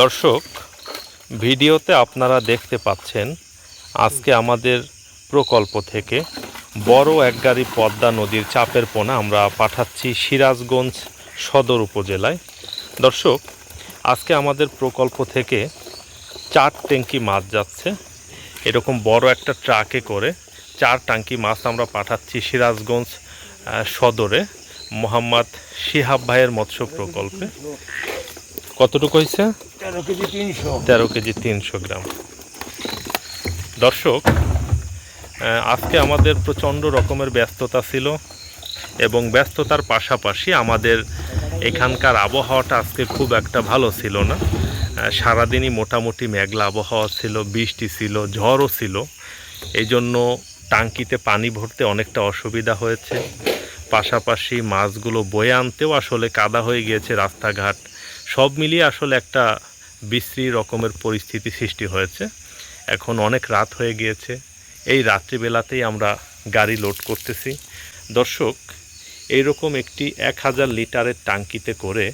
দর্শক, ভিডিওতে আপনারা দেখতে পাচ্ছেন আজকে আমাদের প্রকল্প থেকে বড় এক গাড়ি পদ্মা নদীর চাপের পোনা আমরা পাঠাচ্ছি সিরাজগঞ্জ সদর উপজেলায়। দর্শক, আজকে আমাদের প্রকল্প থেকে চার ট্যাঙ্কি মাছ যাচ্ছে। এরকম বড় একটা ট্রাকে করে চার ট্যাঙ্কি মাছ আমরা পাঠাচ্ছি সিরাজগঞ্জ সদরে। মোহাম্মদ শিহাব ভাইয়ের মৎস্য প্রকল্পে। কতটুকু হয়েছে? তেরো কেজি তিনশো। তেরো কেজি তিনশো গ্রাম। দর্শক আজকে আমাদের প্রচণ্ড রকমের ব্যস্ততা ছিল এবং ব্যস্ততার পাশাপাশি আমাদের এখানকার আবহাওয়াটা আজকে খুব একটা ভালো ছিল না। সারাদিনই মোটামুটি মেঘলা আবহাওয়া ছিল বৃষ্টি ছিল ঝড়ও ছিল। এই জন্য টাঙ্কিতে পানি ভরতে অনেকটা অসুবিধা হয়েছে। পাশাপাশি মাছগুলো বয়ে আনতেও আসলে কাদা হয়ে গিয়েছে রাস্তাঘাট। সব মিলিয়ে আসলে একটা বিশ্রী রকমের পরিস্থিতি সৃষ্টি হয়েছে। এখন অনেক রাত হয়ে গিয়েছে। এই রাত্রিবেলাতেই আমরা গাড়ি লোড করতেছি। দর্শক, এইরকম একটি এক হাজার লিটারের টাঙ্কিতে করে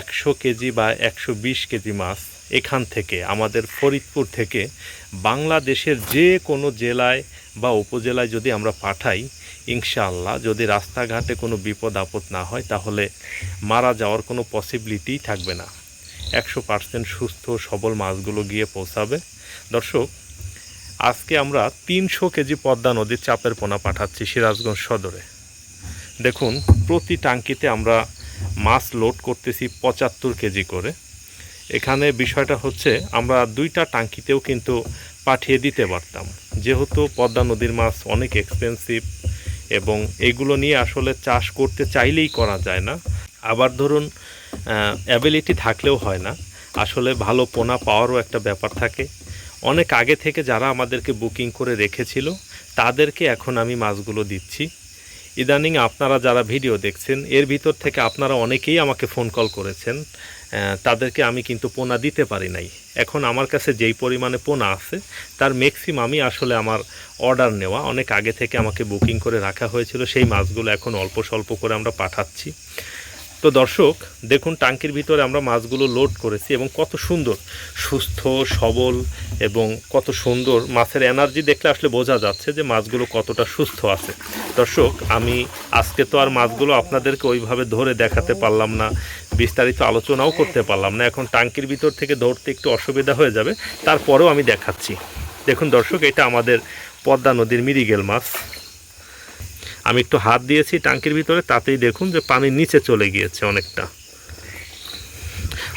একশো কেজি বা একশো বিশ কেজি মাছ এখান থেকে, আমাদের ফরিদপুর থেকে বাংলাদেশের যে কোনো জেলায় বা উপজেলায় যদি আমরা পাঠাই, ইনশাআল্লাহ যদি রাস্তাঘাটে কোনো বিপদ আপদ না হয়, তাহলে মারা যাওয়ার কোনো পসিবিলিটিই থাকবে না। একশো পার্সেন্ট সুস্থ সবল মাছগুলো গিয়ে পৌঁছাবে। দর্শক, আজকে আমরা তিনশো কেজি পদ্মা নদীর চাপের পোনা পাঠাচ্ছি সিরাজগঞ্জ সদরে। দেখুন, প্রতি টাঙ্কিতে আমরা মাছ লোড করতেছি পঁচাত্তর কেজি করে। এখানে বিষয়টা হচ্ছে, আমরা দুইটা টাঙ্কিতেও কিন্তু পাঠিয়ে দিতে পারতাম। যেহেতু পদ্মা নদীর মাছ অনেক এক্সপেন্সিভ এবং এগুলো নিয়ে আসলে চাষ করতে চাইলেই করা যায় না। আবার ধরুন অ্যাবিলিটি থাকলেও হয় না। আসলে ভালো পোনা পাওয়ারও একটা ব্যাপার থাকে। অনেক আগে থেকে যারা আমাদেরকে বুকিং করে রেখেছিল, তাদেরকে এখন আমি মাছগুলো দিচ্ছি। ইদানিং আপনারা যারা ভিডিও দেখছেন, এর ভিতর থেকে আপনারা অনেকেই আমাকে ফোন কল করেছেন। তাদেরকে আমি কিন্তু পোনা দিতে পারি নাই। এখন আমার কাছে যেই পরিমাণে পোনা আছে, তার ম্যাক্সিমামই আসলে আমার অর্ডার নেওয়া। অনেক আগে থেকে আমাকে বুকিং করে রাখা হয়েছিল, সেই মাছগুলো এখন অল্প স্বল্প করে আমরা পাঠাচ্ছি। তো দর্শক, দেখুন টাঙ্কির ভিতরে আমরা মাছগুলো লোড করেছি এবং কত সুন্দর, সুস্থ, সবল এবং কত সুন্দর মাছের এনার্জি দেখলে আসলে বোঝা যাচ্ছে যে মাছগুলো কতটা সুস্থ আছে। দর্শক, আমি আজকে তো আর মাছগুলো আপনাদেরকে ওইভাবে ধরে দেখাতে পারলাম না, বিস্তারিত আলোচনাও করতে পারলাম না। এখন টাঙ্কির ভিতর থেকে ধরতে একটু অসুবিধা হয়ে যাবে, তারপরেও আমি দেখাচ্ছি। দেখুন দর্শক, এটা আমাদের পদ্মা নদীর মিরিগেল মাছ। আমি একটু হাত দিয়েছি টাঙ্কির ভিতরে, তাতেই দেখুন যে পানির নিচে চলে গিয়েছে অনেকটা।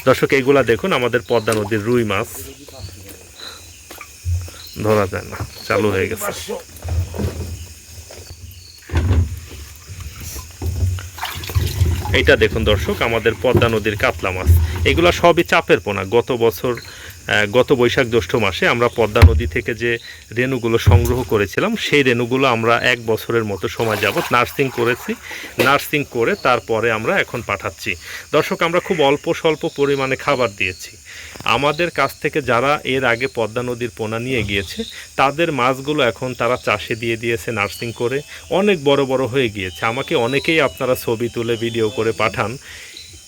দর্শক, এইগুলা দেখুন, আমাদের পদ্মা নদীর রুই মাছ। ধরা যায় না, চালু হয়ে গেছে। এইটা দেখুন দর্শক, আমাদের পদ্মা নদীর কাতলা মাছ। এগুলো সবই চাপের পোনা। গত বছর গত বৈশাখ জ্যৈষ্ঠ মাসে আমরা পদ্মা নদী থেকে যে রেণুগুলো সংগ্রহ করেছিলাম, সেই রেণুগুলো আমরা এক বছরের মতো সময় যাবত নার্সিং করেছি। নার্সিং করে তারপরে আমরা এখন পাঠাচ্ছি। দর্শক, আমরা খুব অল্প স্বল্প পরিমাণে খাবার দিয়েছি। আমাদের কাছ থেকে যারা এর আগে পদ্মা নদীর পোনা নিয়ে গিয়েছে, তাদের মাছগুলো এখন তারা চাষে দিয়ে দিয়েছে নার্সিং করে। অনেক বড় বড় হয়ে গিয়েছে। আমাকে অনেকেই আপনারা ছবি তুলে, ভিডিও করে পাঠান।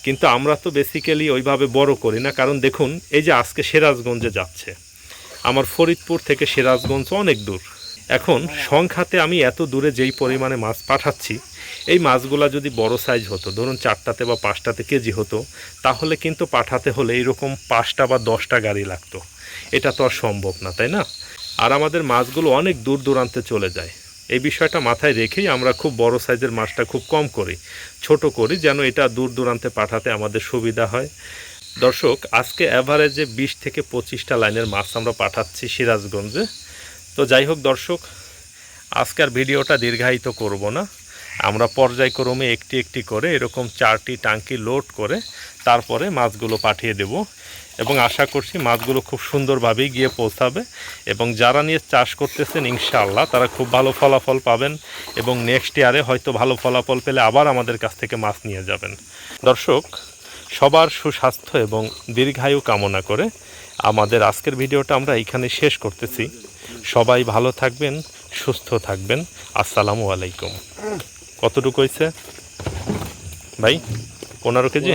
কিন্তু আমরা তো বেসিক্যালি ওইভাবে বড় করি না। কারণ দেখুন এই যে আজকে সিরাজগঞ্জে যাচ্ছে আমার ফরিদপুর থেকে সিরাজগঞ্জ অনেক দূর। এখন সংখ্যাতে আমি এত দূরে যেই পরিমাণে মাছ পাঠাচ্ছি এই মাছগুলা যদি বড় সাইজ হতো ধরুন চারটাতে বা পাঁচটাতে কেজি হতো তাহলে কিন্তু পাঠাতে হলে এইরকম পাঁচটা বা দশটা গাড়ি লাগতো। এটা তো আর সম্ভব না তাই না? আর আমাদের মাছগুলো অনেক দূর দূরান্তে চলে যায়। এই বিষয়টা মাথায় রেখেই আমরা খুব বড় সাইজের মাছটা খুব কম করি, ছোট করি যেন এটা দূর দূরান্তে পাঠাতে আমাদের সুবিধা হয়। দর্শক, আজকে অ্যাভারেজে বিশ থেকে পঁচিশটা লাইনের মাছ আমরা পাঠাচ্ছি সিরাজগঞ্জে। তো যাই হোক দর্শক, আজকের ভিডিওটা দীর্ঘায়িত করব না। আমরা পর্যায়ক্রমে একটি একটি করে এরকম চারটি টাঙ্কি লোড করে তারপরে মাছগুলো পাঠিয়ে দেব এবং আশা করছি মাছগুলো খুব সুন্দরভাবেই গিয়ে পৌঁছাবে এবং যারা নিয়ে চাষ করতেছেন ইনশাআল্লাহ তারা খুব ভালো ফলাফল পাবেন এবং নেক্সট ইয়ারে হয়তো ভালো ফলাফল পেলে আবার আমাদের কাছ থেকে মাছ নিয়ে যাবেন। দর্শক, সবার সুস্বাস্থ্য এবং দীর্ঘায়ু কামনা করে আমাদের আজকের ভিডিওটা আমরা এইখানে শেষ করতেছি। সবাই ভালো থাকবেন, সুস্থ থাকবেন। আসসালামু আলাইকুম। কতটুকু হয়েছে? ভাই পনেরো কেজি?